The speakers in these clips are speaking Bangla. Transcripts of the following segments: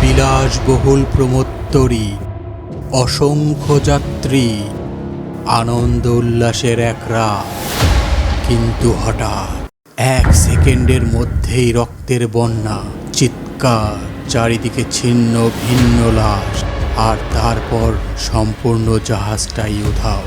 বিলাসবহুল প্রমোত্তরী অসংখ্য যাত্রী আনন্দ উল্লাসের এক রাত। কিন্তু হঠাৎ এক সেকেন্ডের মধ্যেই রক্তের বন্যা, চিৎকার, চারিদিকে ছিন্ন ভিন্ন লাশ, আর তারপর সম্পূর্ণ জাহাজটাই উধাও।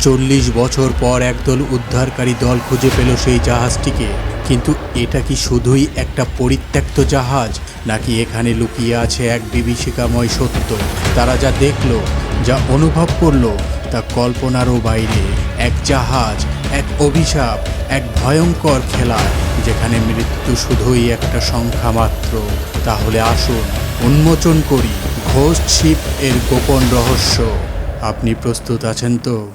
চল্লিশ বছর পর একদল উদ্ধারকারী দল খুঁজে পেল সেই জাহাজটিকে। কিন্তু এটা কি শুধুই একটা পরিত্যক্ত জাহাজ, নাকি এখানে লুকিয়ে আছে এক বিভীষিকাময় সত্য? তারা যা দেখল, যা অনুভব করল, তা কল্পনারও বাইরে। এক জাহাজ, এক অভিশাপ, এক ভয়ঙ্কর খেলা, যেখানে মৃত্যু শুধুই একটা সংখ্যা মাত্র। তাহলে আসুন, উন্মোচন করি, ঘোষ শিপ এর গোপন রহস্য। আপনি প্রস্তুত আছেন তো?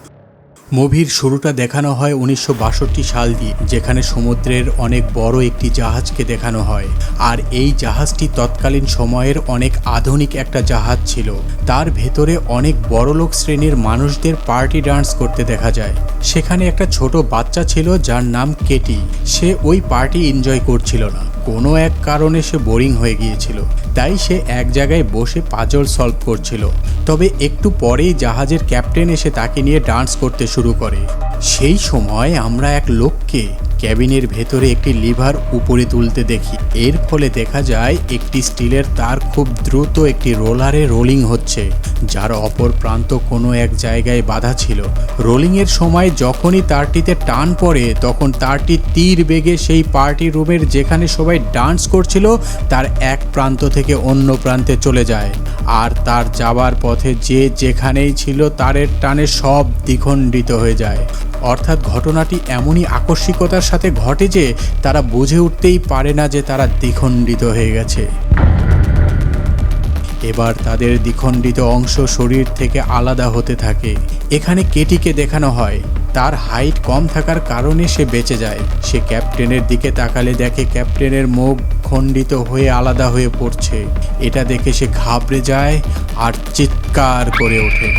মুভির শুরুটা দেখানো হয় উনিশশো বাষট্টি সাল দিয়ে, যেখানে সমুদ্রের অনেক বড় একটি জাহাজকে দেখানো হয়। আর এই জাহাজটি তৎকালীন সময়ের অনেক আধুনিক একটা জাহাজ ছিল। তার ভেতরে অনেক বড়লোক শ্রেণির মানুষদের পার্টি ডান্স করতে দেখা যায়। সেখানে একটা ছোট বাচ্চা ছিল যার নাম কেটি। সে ওই পার্টি এনজয় করছিল না। কোনো এক কারণে সে বোরিং হয়ে গিয়েছিল, তাই সে এক জায়গায় বসে পাজল সলভ করছিল। তবে একটু পরেই জাহাজের ক্যাপ্টেন এসে তাকে নিয়ে ডান্স করতে শুরু করে। সেই সময় আমরা এক লোককে ক্যাবিনের ভেতরে একটি লিভার উপরে তুলতে দেখি। এর ফলে দেখা যায়, একটি স্টিলের তার খুব দ্রুত একটি রোলারে রোলিং হচ্ছে, যার অপর প্রান্ত কোনো এক জায়গায় বাধা ছিল। রোলিংয়ের সময় যখনই তারটিতে টান পড়ে, তখন তারটি তীর বেগে সেই পার্টি রুমের যেখানে সবাই ডান্স করছিল, তার এক প্রান্ত থেকে অন্য প্রান্তে চলে যায়। আর তার যাবার পথে যে যেখানেই ছিল তারের টানে সব দ্বিখণ্ডিত হয়ে যায়। অর্থাৎ ঘটনাটি এমনই আকস্মিকতার সাথে ঘটে যে তারা বুঝে উঠতেই পারে না যে তারা দ্বিখণ্ডিত হয়ে গেছে। এবার তাদের দ্বিখণ্ডিত অংশ শরীর থেকে আলাদা হতে থাকে। এখানে কেটিকে দেখানো হয়। তার হাইট কম থাকার কারণে সে বেঁচে যায়। সে ক্যাপ্টেনের দিকে তাকালে দেখে ক্যাপ্টেনের মুখ খণ্ডিত হয়ে আলাদা হয়ে পড়ছে। এটা দেখে সে ঘাবড়ে যায় আর চিৎকার করে ওঠে।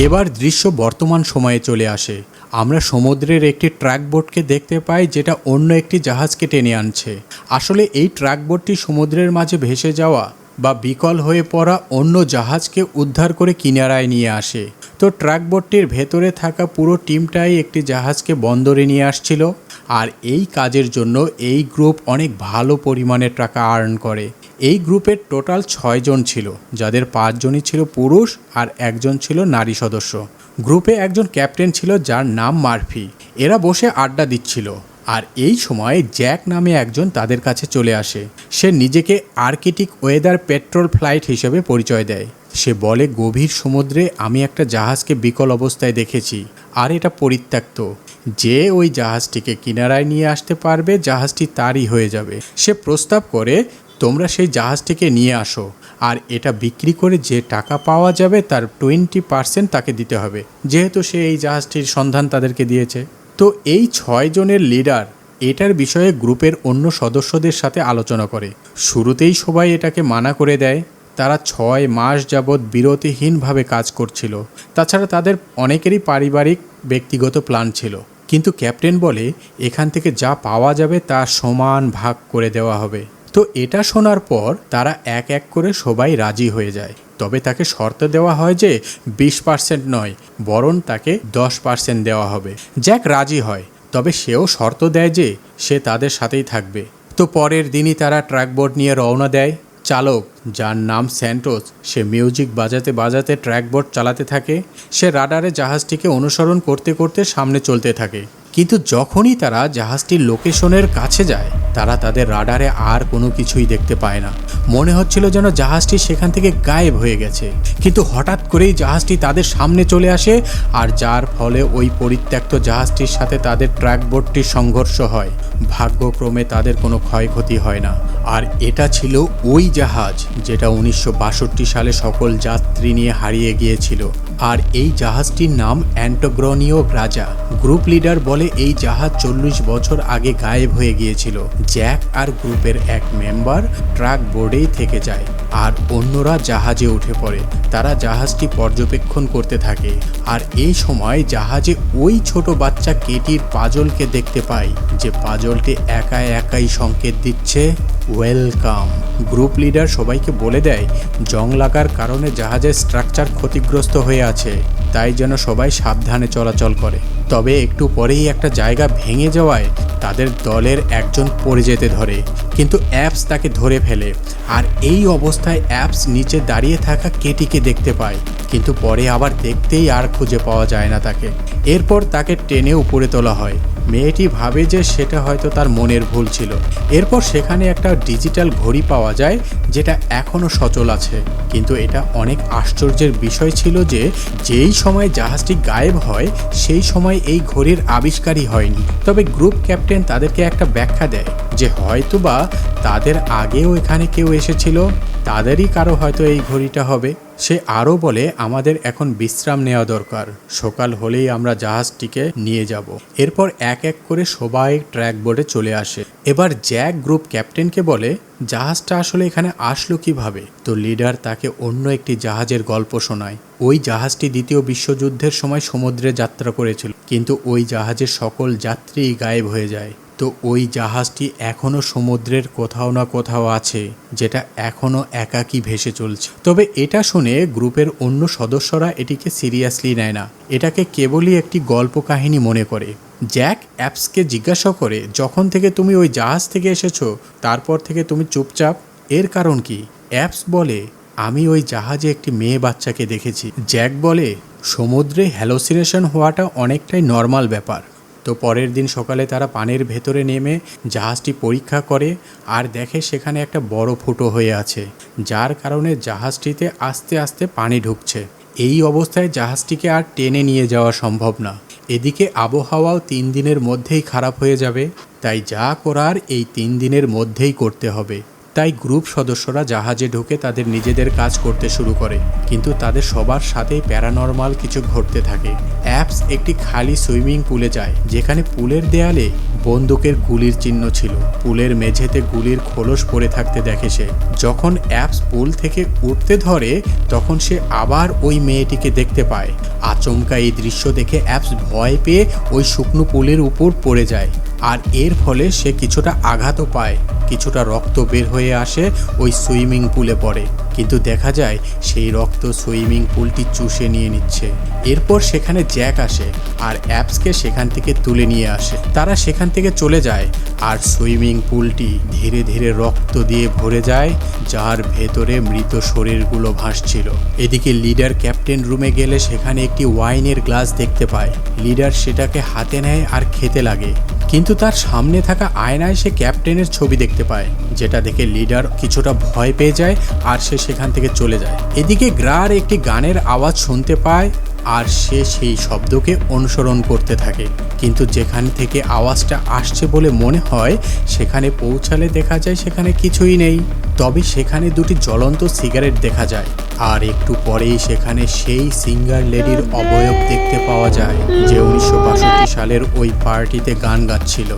এবার দৃশ্য বর্তমান সময়ে চলে আসে। আমরা সমুদ্রের একটি ট্রাক বোটকে দেখতে পাই যেটা অন্য একটি জাহাজকে টেনে আনছে। আসলে এই ট্রাক বোটটি সমুদ্রের মাঝে ভেসে যাওয়া বা বিকল হয়ে পড়া অন্য জাহাজকে উদ্ধার করে কিনারায় নিয়ে আসে। তো ট্রাক বোটটির ভেতরে থাকা পুরো টিমটাই একটি জাহাজকে বন্দরে নিয়ে আসছিল আর এই কাজের জন্য এই গ্রুপ অনেক ভালো পরিমাণে টাকা আর্ন করে। এই গ্রুপের টোটাল ছয়জন ছিল, যাদের পাঁচজনই ছিল পুরুষ আর একজন ছিল নারী সদস্য। গ্রুপে একজন ক্যাপ্টেন ছিল যার নাম মারফি। এরা বসে আড্ডা দিচ্ছিল। আর এই সময় জ্যাক নামে একজন তাদের কাছে চলে আসে। সে নিজেকে আর্কিটিক ওয়েদার পেট্রোল ফ্লাইট হিসেবে পরিচয় দেয়। সে বলে, গভীর সমুদ্রে আমি একটা জাহাজকে বিকল অবস্থায় দেখেছি, আর এটা পরিত্যক্ত। যে ওই জাহাজটিকে কিনারায় নিয়ে আসতে পারবে, জাহাজটি তারই হয়ে যাবে। সে প্রস্তাব করে, তোমরা সেই জাহাজটিকে নিয়ে আসো, আর এটা বিক্রি করে যে টাকা পাওয়া যাবে, তার টোয়েন্টি পার্সেন্ট তাকে দিতে হবে। যেহেতু সে এই জাহাজটির সন্ধান তাদেরকে দিয়েছে। তো এই ছয় জনের লিডার এটার বিষয়ে গ্রুপের অন্য সদস্যদের সাথে আলোচনা করে। শুরুতেই সবাই এটাকে মানা করে দেয়, তারা ছয় মাস যাবৎ বিরতিহীনভাবে কাজ করছিল। তাছাড়া তাদের অনেকেরই পারিবারিক, ব্যক্তিগত প্ল্যান ছিল। কিন্তু ক্যাপ্টেন বলে, এখান থেকে যা পাওয়া যাবে তা সমান ভাগ করে দেওয়া হবে। তো এটা শোনার পর তারা এক এক করে সবাই রাজি হয়ে যায়। তবে তাকে শর্ত দেওয়া হয় যে বিশ পার্সেন্ট নয়, বরং তাকে দশ পার্সেন্ট দেওয়া হবে। জ্যাক রাজি হয়, তবে সেও শর্ত দেয় যে সে তাদের সাথেই থাকবে। তো পরের দিনই তারা ট্র্যাকবোর্ড নিয়ে রওনা দেয়। চালক, যার নাম স্যান্টোস, সে মিউজিক বাজাতে বাজাতে ট্র্যাকবোর্ড চালাতে থাকে। সে রাডারে জাহাজটিকে অনুসরণ করতে করতে সামনে চলতে থাকে। কিন্তু যখনই তারা জাহাজটির লোকেশনের কাছে যায়, তারা তাদের রাডারে আর কোনো কিছুই দেখতে পায় না। মনে হচ্ছিল যেন জাহাজটি সেখান থেকে গায়েব হয়ে গেছে। কিন্তু হঠাৎ করেই জাহাজটি তাদের সামনে চলে আসে আর যার ফলে ওই পরিত্যক্ত জাহাজটির সাথে তাদের ট্র্যাক বোটটির সংঘর্ষ হয়। ভাগ্যক্রমে তাদের কোনো ক্ষয়ক্ষতি হয় না। আর এটা ছিল ওই জাহাজ যেটা উনিশশো বাষট্টি সালে সকল যাত্রী নিয়ে হারিয়ে গিয়েছিল। আর এই জাহাজটির নাম অ্যান্টোগ্রনিও রাজা। গ্রুপ লিডার বলে এই জাহাজ চল্লিশ বছর আগে গায়েব হয়ে গিয়েছিল। জ্যাক আর গ্রুপের এক মেম্বার ট্রাক বোর্ডেই থেকে যায়। আর অন্যরা জাহাজে উঠে পড়ে। তারা জাহাজটি পর্যবেক্ষণ করতে থাকে। আর এই সময় জাহাজে ওই ছোট বাচ্চা কেটির পাজলকে দেখতে পাই, যে পাজলটি একা একাই সংকেত দিচ্ছে, ওয়েলকাম। গ্রুপ লিডার সবাইকে বলে দেয়, জং লাগার কারণে জাহাজের স্ট্রাকচার ক্ষতিগ্রস্ত হয়ে আছে, তাই যেন সবাই সাবধানে চলাচল করে। তবে একটু পরেই একটা জায়গা ভেঙে যাওয়ায় তাদের দলের একজন পড়ে যেতে ধরে। কিন্তু অ্যাপস তাকে ধরে ফেলে। আর এই অবস্থায় অ্যাপস নিচে দাঁড়িয়ে থাকা কেটিকে দেখতে পায়। কিন্তু পরে আবার দেখতেই আর খুঁজে পাওয়া যায় না তাকে। এরপর তাকে টেনে উপরে তোলা হয়। মেয়েটি ভাবে যে সেটা হয়তো তার মনের ভুল ছিল। এরপর সেখানে একটা ডিজিটাল ঘড়ি পাওয়া যায়, যেটা এখনও সচল আছে। কিন্তু এটা অনেক আশ্চর্যের বিষয় ছিল যে, যেই সময় জাহাজটি গায়েব হয়, সেই সময় এই ঘড়ির আবিষ্কারই হয়নি। তবে গ্রুপ ক্যাপ্টেন তাদেরকে একটা ব্যাখ্যা দেয় যে হয়তোবা তাদের আগেও এখানে কেউ এসেছিল। তাদেরই কারও হয়তো এই ঘড়িটা হবে। সে আরও বলে, আমাদের এখন বিশ্রাম নেওয়া দরকার। সকাল হলেই আমরা জাহাজটিকে নিয়ে যাব। এরপর এক এক করে সবাই ট্র্যাক বোর্ডে চলে আসে। এবার জ্যাক গ্রুপ ক্যাপ্টেনকে বলে, জাহাজটা আসলে এখানে আসলো কীভাবে? তো লিডার তাকে অন্য একটি জাহাজের গল্প শোনায়। ওই জাহাজটি দ্বিতীয় বিশ্বযুদ্ধের সময় সমুদ্রে যাত্রা করেছিল, কিন্তু ওই জাহাজের সকল যাত্রী গায়েব হয়ে যায়। তো ওই জাহাজটি এখনও সমুদ্রের কোথাও না কোথাও আছে, যেটা এখনও একাকী ভেসে চলছে। তবে এটা শুনে গ্রুপের অন্য সদস্যরা এটিকে সিরিয়াসলি নেয় না। এটাকে কেবলই একটি গল্প কাহিনী মনে করে। জ্যাক অ্যাপসকে জিজ্ঞাসা করে, যখন থেকে তুমি ওই জাহাজ থেকে এসেছ, তারপর থেকে তুমি চুপচাপ? এর কারণ কি? অ্যাপস বলে, আমি ওই জাহাজে একটি মেয়ে বাচ্চাকে দেখেছি। জ্যাক বলে, সমুদ্রে হ্যালোসিনেশন হওয়াটা অনেকটাই নর্মাল ব্যাপার। তো পরের দিন সকালে তারা পানির ভেতরে নেমে জাহাজটি পরীক্ষা করে আর দেখে সেখানে একটা বড় ফুটো হয়ে আছে, যার কারণে জাহাজটিতে আস্তে আস্তে পানি ঢুকছে। এই অবস্থায় জাহাজটিকে আর টেনে নিয়ে যাওয়া সম্ভব না। এদিকে আবহাওয়াও তিন দিনের মধ্যেই খারাপ হয়ে যাবে, তাই যা করার এই তিন দিনের মধ্যেই করতে হবে। তাই গ্রুপ সদস্যরা জাহাজে ঢুকে তাদের নিজেদের কাজ করতে শুরু করে। কিন্তু তাদের সবার সাথেই প্যারানর্মাল কিছু ঘটতে থাকে। অ্যাপস একটি খালি সুইমিং পুলে যায়, যেখানে পুলের দেয়ালে বন্দুকের গুলির চিহ্ন ছিল। পুলের মেঝেতে গুলির খোলস পড়ে থাকতে দেখে সে। যখন অ্যাপস পুল থেকে উঠতে ধরে, তখন সে আবার ওই মেয়েটিকে দেখতে পায়। আচমকা এই দৃশ্য দেখে অ্যাপস ভয় পেয়ে ওই শুকনো পুলের উপর পড়ে যায়। আর এর ফলে সে কিছুটা আঘাতও পায়, কিছুটা রক্ত বের হয়ে আসে ওই সুইমিং পুলে পড়ে। কিন্তু দেখা যায় সেই রক্ত সুইমিং পুলটি চুষে নিয়ে নিচ্ছে। এরপর সেখানে জ্যাক আসে আর অ্যাপসকে সেখান থেকে তুলে নিয়ে আসে। তারা সেখান থেকে চলে যায় আর সুইমিং পুলটি ধীরে ধীরে রক্ত দিয়ে ভরে যায়, যার ভেতরে মৃত শরীরগুলো ভাসছিল। এদিকে লিডার ক্যাপ্টেন রুমে গেলে সেখানে একটি ওয়াইনের গ্লাস দেখতে পায়। লিডার সেটাকে হাতে নেয় আর খেতে লাগে। কিন্তু তার সামনে থাকা আয়নায় সে ক্যাপ্টেনের ছবি দেখতে পায়, যেটা দেখে লিডার কিছুটা ভয় পেয়ে যায় আর সে সেখান থেকে চলে যায়। এদিকে গ্রার একটি গানের আওয়াজ শুনতে পায় আর সে সেই শব্দকে অনুসরণ করতে থাকে। কিন্তু যেখান থেকে আওয়াজটা আসছে বলে মনে হয়, সেখানে পৌঁছালে দেখা যায় সেখানে কিছুই নেই। তবে সেখানে দুটি জ্বলন্ত সিগারেট দেখা যায়। আর একটু পরেই সেখানে সেই সিঙ্গার লেডির অবয়ব দেখতে পাওয়া যায়, যে উনিশশো বাষট্টি সালের ওই পার্টিতে গান গাচ্ছিল।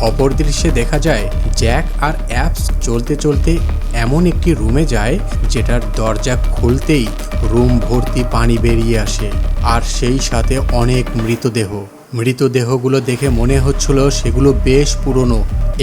অপর দৃশ্যে দেখা যায়, জ্যাক আর অ্যাপস চলতে চলতে এমন একটি রুমে যায় যেটার দরজা খুলতেই রুম ভর্তি পানি বেরিয়ে আসে, আর সেই সাথে অনেক মৃতদেহ। মৃতদেহগুলো দেখে মনে হচ্ছিল সেগুলো বেশ পুরনো।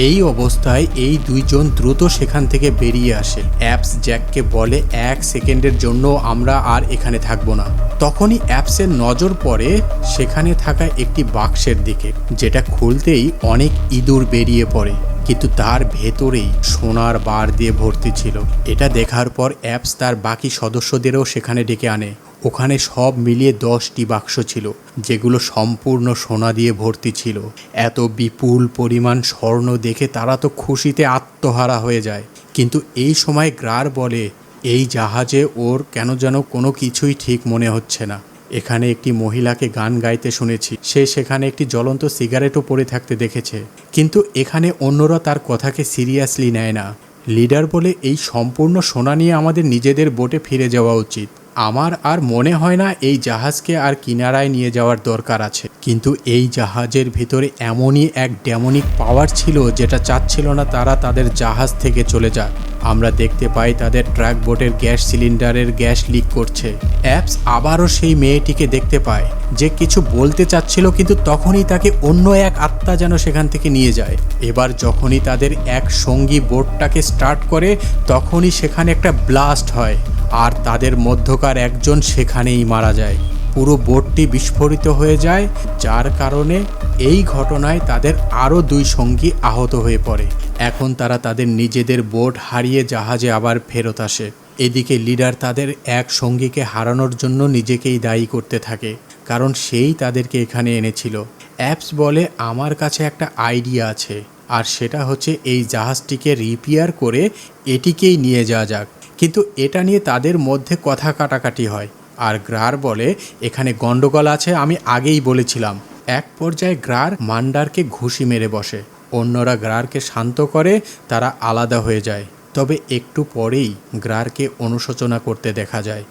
এই অবস্থায় এই দুইজন দ্রুত সেখান থেকে বেরিয়ে আসে। অ্যাপস জ্যাককে বলে, এক সেকেন্ডের জন্য আমরা আর এখানে থাকব না। তখনই অ্যাপসের নজর পড়ে সেখানে থাকা একটি বাক্সের দিকে, যেটা খুলতেই অনেক ইঁদুর বেরিয়ে পড়ে, কিন্তু তার ভেতরেই সোনার বার দিয়ে ভর্তি ছিল। এটা দেখার পর অ্যাপস তার বাকি সদস্যদেরও সেখানে ডেকে আনে। ওখানে সব মিলিয়ে দশটি বাক্স ছিল, যেগুলো সম্পূর্ণ সোনা দিয়ে ভর্তি ছিল। এত বিপুল পরিমাণ স্বর্ণ দেখে তারা তো খুশিতে আত্মহারা হয়ে যায়। কিন্তু এই সময় গ্রার বলে, এই জাহাজে ওর কেন যেন কোনো কিছুই ঠিক মনে হচ্ছে না। এখানে একটি মহিলাকে গান গাইতে শুনেছি। সে সেখানে একটি জ্বলন্ত সিগারেটও পড়ে থাকতে দেখেছে। কিন্তু এখানে অন্যরা তার কথাকে সিরিয়াসলি নেয় না। লিডার বলে, এই সম্পূর্ণ সোনা নিয়ে আমাদের নিজেদের বোটে ফিরে যাওয়া উচিত। আমার আর মনে হয় না এই জাহাজকে আর কিনারায় নিয়ে যাওয়ার দরকার আছে। কিন্তু এই জাহাজের ভিতরে এমনই এক ডেমনিক পাওয়ার ছিল যেটা চাচ্ছিল না তারা তাদের জাহাজ থেকে চলে যাক। আমরা দেখতে পাই তাদের ট্রাক বোটের গ্যাস সিলিন্ডারের গ্যাস লিক করছে। অ্যাপস আবারও সেই মেয়েটিকে দেখতে পায়। যে কিছু বলতে চাচ্ছিল কিন্তু তখনই তাকে অন্য এক আত্মা যেন সেখান থেকে নিয়ে যায়। এবার যখনই তাদের এক সঙ্গী বোটটাকে স্টার্ট করে, তখনই সেখানে একটা ব্লাস্ট হয়। আর তাদের মধ্যকার একজন সেখানেই মারা যায়। পুরো বোটটি বিস্ফোরিত হয়ে যায়, যার কারণে এই ঘটনায় তাদের আরও দুই সঙ্গী আহত হয়ে পড়ে। এখন তারা তাদের নিজেদের বোট হারিয়ে জাহাজে আবার ফেরত আসে। এদিকে লিডার তাদের এক সঙ্গীকে হারানোর জন্য নিজেকেই দায়ী করতে থাকে, কারণ সেই তাদেরকে এখানে এনেছিল। অ্যাপস বলে, আমার কাছে একটা আইডিয়া আছে, আর সেটা হচ্ছে এই জাহাজটিকে রিপেয়ার করে এটিকেই নিয়ে যাওয়া যাক। কিন্তু এটা নিয়ে তাদের মধ্যে কথা কাটাকাটি হয়। আর গ্রার বলে, এখানে গন্ডগোল আছে, আমি আগেই বলেছিলাম। এক পর্যায়ে গ্রার মান্ডারকে ঘুষি মেরে বসে। অন্যরা গ্রারকে শান্ত করে, তারা আলাদা হয়ে যায়। তবে একটু পরেই গ্রারকে অনুশোচনা করতে দেখা যায়।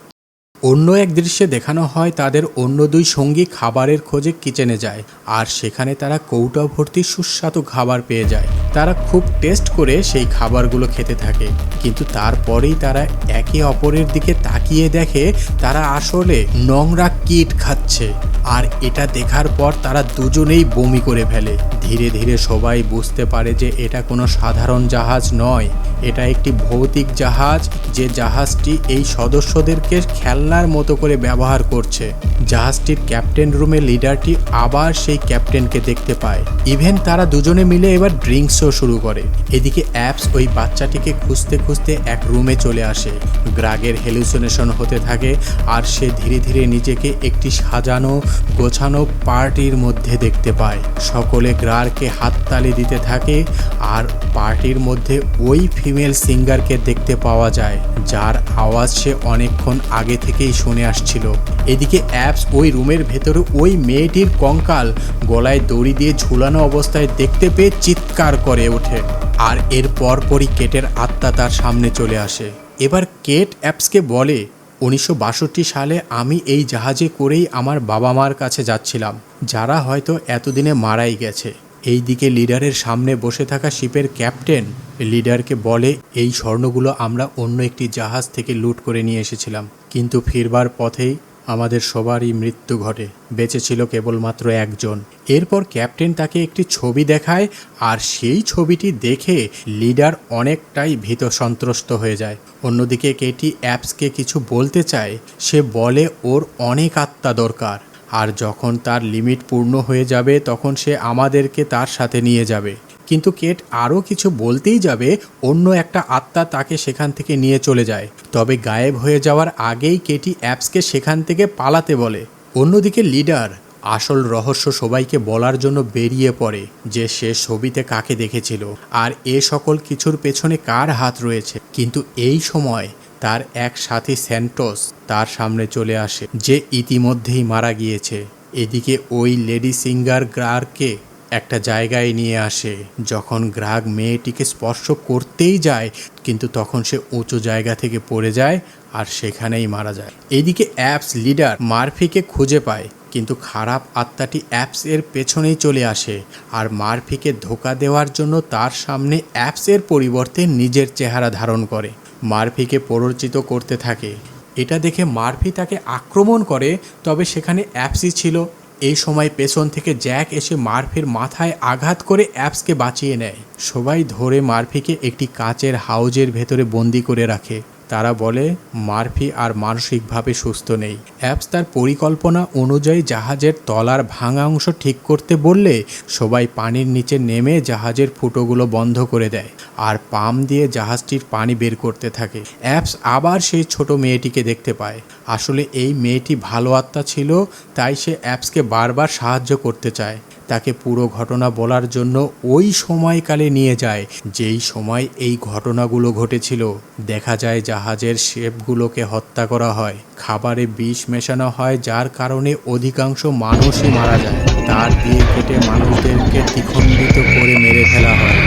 অন্য এক দৃশ্যে দেখানো হয়, তাদের অন্য দুই সঙ্গী খাবারের খোঁজে কিচেনে যায়, আর সেখানে তারা কৌটা ভর্তি সুস্বাদু খাবার পেয়ে যায়। তারা খুব টেস্ট করে সেই খাবারগুলো খেতে থাকে। কিন্তু তারপরেই তারা একে অপরের দিকে তাকিয়ে দেখে তারা আসলে নোংরা কিট খাচ্ছে। আর এটা দেখার পর তারা দুজনেই বমি করে ফেলে। ধীরে ধীরে সবাই বুঝতে পারে যে এটা কোনো সাধারণ জাহাজ নয়। এটা একটি ভৌতিক জাহাজ, যে জাহাজটি এই সদস্যদেরকে খেলনার মতো করে ব্যবহার করছে। জাহাজটির ক্যাপ্টেন রুমে লিডারটি আবার সেই ক্যাপ্টেনকে দেখতে পায়। ইভেন তারা দুজনে মিলে এবার ড্রিঙ্কসও শুরু করে। এদিকে অ্যাপস ওই বাচ্চাটিকে খুঁজতে খুঁজতে এক রুমে চলে আসে। গ্রাগের হেলুসিনেশন হতে থাকে আর সে ধীরে ধীরে নিজেকে একটি সাজানো, গোছানো পার্টির মধ্যে দেখতে পায়। সকলে গ্রারকে হাততালি দিতে থাকে আর পার্টির মধ্যে ওই ফিমেল সিঙ্গারকে দেখতে পাওয়া যায়, যার আওয়াজ সে অনেকক্ষণ আগে থেকেই শুনে আসছিল। এদিকে অ্যাপস ওই রুমের ভেতরে ওই মেয়েটির কঙ্কাল গলায় দড়ি দিয়ে ঝুলানো অবস্থায় দেখতে পেয়ে চিৎকার করে ওঠে। আর এর পরপরই কেটের আত্মা তার সামনে চলে আসে। এবার কেট অ্যাপসকে বলে, উনিশশো বাষট্টি সালে আমি এই জাহাজে করেই আমার বাবা মার কাছে যাচ্ছিলাম। যারা হয়তো এতদিনে মারাই গেছে। এই দিকে লিডারের সামনে বসে থাকা শিপের ক্যাপ্টেন লিডারকে বলে, এই স্বর্ণগুলো আমরা অন্য একটি জাহাজ থেকে লুট করে নিয়ে এসেছিলাম। কিন্তু ফিরবার পথেই আমাদের সবারই মৃত্যু ঘটে। বেঁচে ছিল কেবলমাত্র একজন। এরপর ক্যাপ্টেন তাকে একটি ছবি দেখায়, আর সেই ছবিটি দেখে লিডার অনেকটাই ভীত সন্ত্রস্ত হয়ে যায়। অন্যদিকে কেটি অ্যাপসকে কিছু বলতে চায়, সে বলে ওর অনেক আত্মা দরকার। আর যখন তার লিমিট পূর্ণ হয়ে যাবে, তখন সে আমাদেরকে তার সাথে নিয়ে যাবে। কিন্তু কেট আরও কিছু বলতেই যাবে, অন্য একটা আত্মা তাকে সেখান থেকে নিয়ে চলে যায়। তবে গায়েব হয়ে যাওয়ার আগেই কেটি অ্যাপসকে সেখান থেকে পালাতে বলে। অন্যদিকে লিডার, আসল রহস্য সবাইকে বলার জন্য বেরিয়ে পড়ে, যে সে ছবিতে কাকে দেখেছিল। আর এ সকল কিছুর পেছনে কার হাত রয়েছে? কিন্তু এই সময় তার এক সাথী স্যান্টোস তার সামনে চলে আসে, যে ইতিমধ্যেই মারা গিয়েছে। এদিকে ওই লেডি সিঙ্গার গ্রারকে একটা জায়গায় নিয়ে আসে। যখন গ্রাহক মেয়েটিকে স্পর্শ করতেই যায়, কিন্তু তখন সে উঁচু জায়গা থেকে পড়ে যায় আর সেখানেই মারা যায়। এদিকে অ্যাপস লিডার মারফিকে খুঁজে পায়, কিন্তু খারাপ আত্মাটি অ্যাপস এর পেছনেই চলে আসে আর মারফিকে ধোকা দেওয়ার জন্য তার সামনে অ্যাপসের পরিবর্তে নিজের চেহারা ধারণ করে। মারফিকে প্ররোচিত করতে থাকে। এটা দেখে মারফি তাকে আক্রমণ করে, তবে সেখানে অ্যাপসই ছিল। এই সময় পেছন থেকে জ্যাক এসে মারফির মাথায় আঘাত করে অ্যাপসকে বাঁচিয়ে নেয়। সবাই ধরে মারফিকে একটি কাচের হাউজের ভেতরে বন্দি করে রাখে। তারা বলে, মারফি আর মানসিকভাবে সুস্থ নেই। অ্যাপস তার পরিকল্পনা অনুযায়ী জাহাজের তলার ভাঙা অংশ ঠিক করতে বললে সবাই পানির নিচে নেমে জাহাজের ফুটোগুলো বন্ধ করে দেয় আর পাম দিয়ে জাহাজটির পানি বের করতে থাকে। অ্যাপস আবার সেই ছোট মেয়েটিকে দেখতে পায়। আসলে এই মেয়েটি ভালো আত্মা ছিল, তাই সে অ্যাপসকে বারবার সাহায্য করতে চায়। তাকে পুরো ঘটনা বলার জন্য ওই সময়কালে নিয়ে যায়, যেই সময় এই ঘটনাগুলো ঘটেছিল। দেখা যায় জাহাজের শেপগুলোকে হত্যা করা হয়, খাবারে বিষ মেশানো হয়, যার কারণে অধিকাংশ মানুষই মারা যায়। তার দিয়ে কেটে মানুষদেরকে দ্বিখণ্ডিত করে মেরে ফেলা হয়।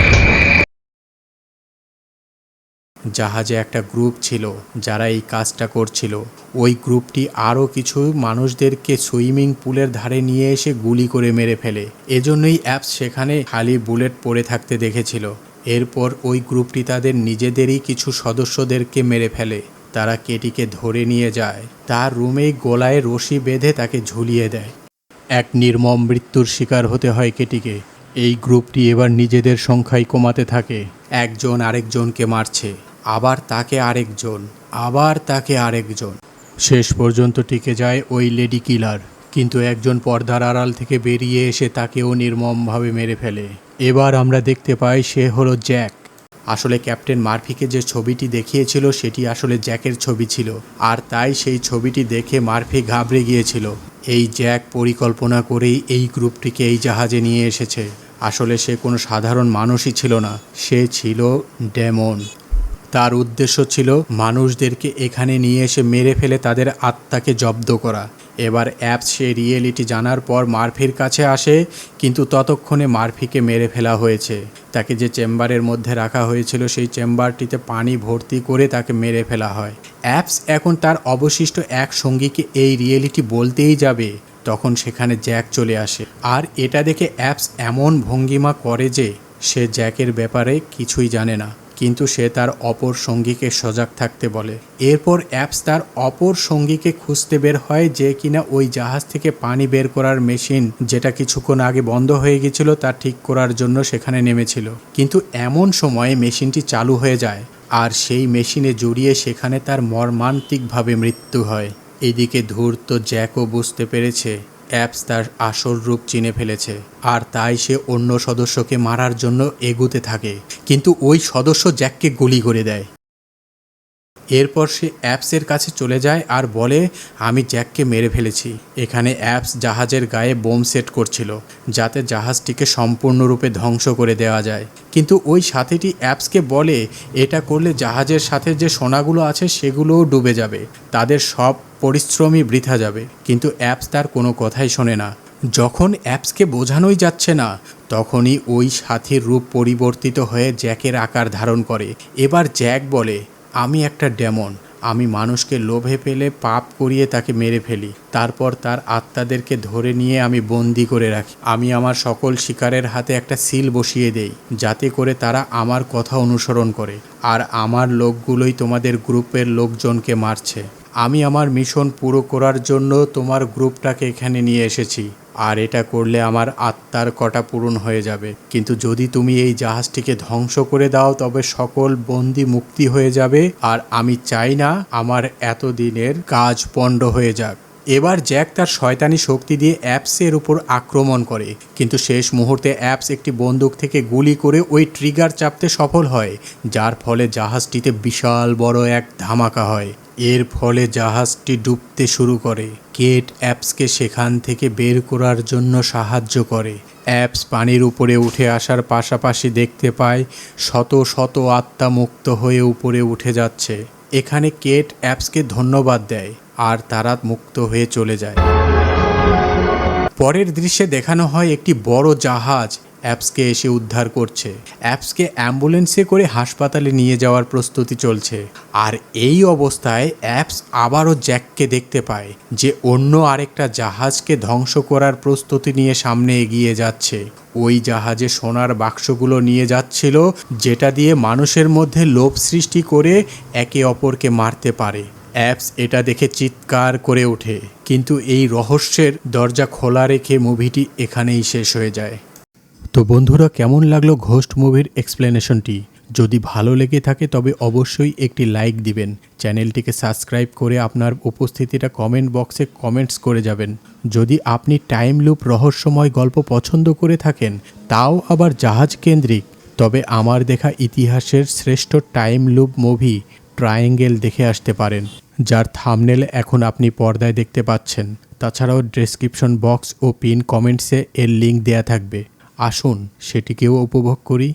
জাহাজে একটা গ্রুপ ছিল যারা এই কাজটা করছিল। ওই গ্রুপটি আরও কিছু মানুষদেরকে সুইমিং পুলের ধারে নিয়ে এসে গুলি করে মেরে ফেলে। এজন্যই অ্যাপস সেখানে খালি বুলেট পড়ে থাকতে দেখেছিল। এরপর ওই গ্রুপটি তাদের নিজেদেরই কিছু সদস্যদেরকে মেরে ফেলে। তারা কেটিকে ধরে নিয়ে যায়। তার রুমেই গোলায় রশি বেঁধে তাকে ঝুলিয়ে দেয়। এক নির্মম মৃত্যুর শিকার হতে হয় কেটিকে। এই গ্রুপটি এবার নিজেদের সংখ্যায় কমাতে থাকে। একজন আরেকজনকে মারছে। আবার তাকে আরেকজন আবার তাকে আরেকজন শেষ পর্যন্ত টিকে যায় ওই লেডি কিলার, কিন্তু একজন পর্দার আড়াল থেকে বেরিয়ে এসে তাকেও নির্মমভাবে মেরে ফেলে। এবার আমরা দেখতে পাই সে হলো জ্যাক। আসলে ক্যাপ্টেন মার্ফিকে যে ছবিটি দেখিয়েছিল, সেটি আসলে জ্যাকের ছবি ছিল, আর তাই সেই ছবিটি দেখে মার্ফি ঘাবড়ে গিয়েছিল। এই জ্যাক পরিকল্পনা করেই এই গ্রুপটিকে এই জাহাজে নিয়ে এসেছে। আসলে সে কোনো সাধারণ মানুষই ছিল না, সে ছিল ডেমন। তার উদ্দেশ্য ছিল মানুষদেরকে এখানে নিয়ে এসে মেরে ফেলে তাদের আত্মাকে জব্দ করা। এবার অ্যাপস সে রিয়েলিটি জানার পর মারফির কাছে আসে, কিন্তু ততক্ষণে মারফিকে মেরে ফেলা হয়েছে। তাকে যে চেম্বারের মধ্যে রাখা হয়েছিল সেই চেম্বারটিতে পানি ভর্তি করে তাকে মেরে ফেলা হয়। অ্যাপস এখন তার অবশিষ্ট এক সঙ্গীকে এই রিয়েলিটি বলতেই যাবে, তখন সেখানে জ্যাক চলে আসে। আর এটা দেখে অ্যাপস এমন ভঙ্গিমা করে যে সে জ্যাকের ব্যাপারে কিছুই জানে না। কিন্তু সে তার অপর সঙ্গীকে সজাগ থাকতে বলে। এরপর অ্যাপস তার অপর সঙ্গীকে খুঁজতে বের হয় যে কিনা ওই জাহাজ থেকে পানি বের করার মেশিন যেটা কিছুক্ষণ আগে বন্ধ হয়ে গেছিল তা ঠিক করার জন্য সেখানে নেমেছিল। কিন্তু এমন সময়ে মেশিনটি চালু হয়ে যায় আর সেই মেশিনে জড়িয়ে সেখানে তার মর্মান্তিকভাবে মৃত্যু হয়। এদিকে ধূর্ত জ্যাকও বুঝতে পেরেছে অ্যাপস তার আসল রূপ চিনে ফেলেছে, আর তাই সে অন্য সদস্যকে মারার জন্য এগুতে থাকে। কিন্তু ওই সদস্য জ্যাককে গুলি করে দেয়। এরপর সে অ্যাপসের কাছে চলে যায় আর বলে, আমি জ্যাককে মেরে ফেলেছি। এখানে অ্যাপস জাহাজের গায়ে বোম সেট করছিল, যাতে জাহাজটিকে সম্পূর্ণরূপে ধ্বংস করে দেওয়া যায়। কিন্তু ওই সাথীটি অ্যাপসকে বলে, এটা করলে জাহাজের সাথে যে সোনাগুলো আছে সেগুলোও ডুবে যাবে। তাদের সব পরিশ্রমই বৃথা যাবে। কিন্তু অ্যাপস তার কোনো কথাই শোনে না। যখন অ্যাপসকে বোঝানোই যাচ্ছে না, তখনই ওই সাথীর রূপ পরিবর্তিত হয়ে জ্যাকের আকার ধারণ করে। এবার জ্যাক বলে আমি একটা ডেমন। আমি মানুষকে লোভে পেলে পাপ করিয়ে তাকে মেরে ফেলি। তারপর তার আত্মাদেরকে ধরে নিয়ে আমি বন্দি করে রাখি। আমি আমার সকল শিকারের হাতে একটা সিল বসিয়ে দেই, যাতে করে তারা আমার কথা অনুসরণ করে। আর আমার লোকগুলোই তোমাদের গ্রুপের লোকজনকে মারছে। আমি আমার মিশন পুরো করার জন্য তোমার গ্রুপটাকে এখানে নিয়ে এসেছি। আর এটা করলে আমার আত্মার কটা পূরণ হয়ে যাবে। কিন্তু যদি তুমি এই জাহাজটিকে ধ্বংস করে দাও, তবে সকল বন্দি মুক্তি হয়ে যাবে। আর আমি চাই না আমার এতদিনের কাজ পণ্ড হয়ে যাক। এবার জ্যাক তার শয়তানি শক্তি দিয়ে অ্যাপসের উপর আক্রমণ করে। কিন্তু শেষ মুহূর্তে অ্যাপস একটি বন্দুক থেকে গুলি করে ওই ট্রিগার চাপতে সফল হয়, যার ফলে জাহাজটিতে বিশাল বড় এক ধামাকা হয়। এর ফলে জাহাজটি ডুবতে শুরু করে। কেট অ্যাপসকে সেখান থেকে বের করার জন্য সাহায্য করে। অ্যাপস পানির উপরে উঠে আসার পাশাপাশি দেখতে পায়, শত শত আত্মা মুক্ত হয়ে উপরে উঠে যাচ্ছে। এখানে কেট অ্যাপসকে ধন্যবাদ দেয়। আর তারা মুক্ত হয়ে চলে যায়। পরের দৃশ্যে দেখানো হয় একটি বড় জাহাজ অ্যাপসকে এসে উদ্ধার করছে। অ্যাপসকে অ্যাম্বুলেন্সে করে হাসপাতালে নিয়ে যাওয়ার প্রস্তুতি চলছে। আর এই অবস্থায় অ্যাপস আবারও জ্যাককে দেখতে পায়, যে অন্য আরেকটা জাহাজকে ধ্বংস করার প্রস্তুতি নিয়ে সামনে এগিয়ে যাচ্ছে। ওই জাহাজে সোনার বাক্সগুলো নিয়ে যাচ্ছিল, যেটা দিয়ে মানুষের মধ্যে লোভ সৃষ্টি করে একে অপরকে মারতে পারে। অ্যাপস এটা দেখে চিৎকার করে ওঠে, কিন্তু এই রহস্যের দরজা খোলা রেখে মুভিটি এখানেই শেষ হয়ে যায়। তো বন্ধুরা, কেমন লাগল ঘোস্ট মুভির এক্সপ্লেনেশনটি? যদি ভালো লেগে থাকে, তবে অবশ্যই একটি লাইক দিবেন। চ্যানেলটিকে সাবস্ক্রাইব করে আপনার উপস্থিতিটা কমেন্ট বক্সে কমেন্টস করে যাবেন। যদি আপনি টাইম লুপ রহস্যময় গল্প পছন্দ করে থাকেন, তাও আবার জাহাজ কেন্দ্রিক, তবে আমার দেখা ইতিহাসের শ্রেষ্ঠ টাইম লুপ মুভি, ট্রায়াঙ্গেল দেখে আসতে পারেন। যার থামনেল এখন আপনি পর্দায় দেখতে পাচ্ছেন। তাছাড়াও ডেসক্রিপশন বক্স ও পিন কমেন্টসে এর লিঙ্ক দেয়া থাকবে। আসুন, সেটিকেও উপভোগ করি।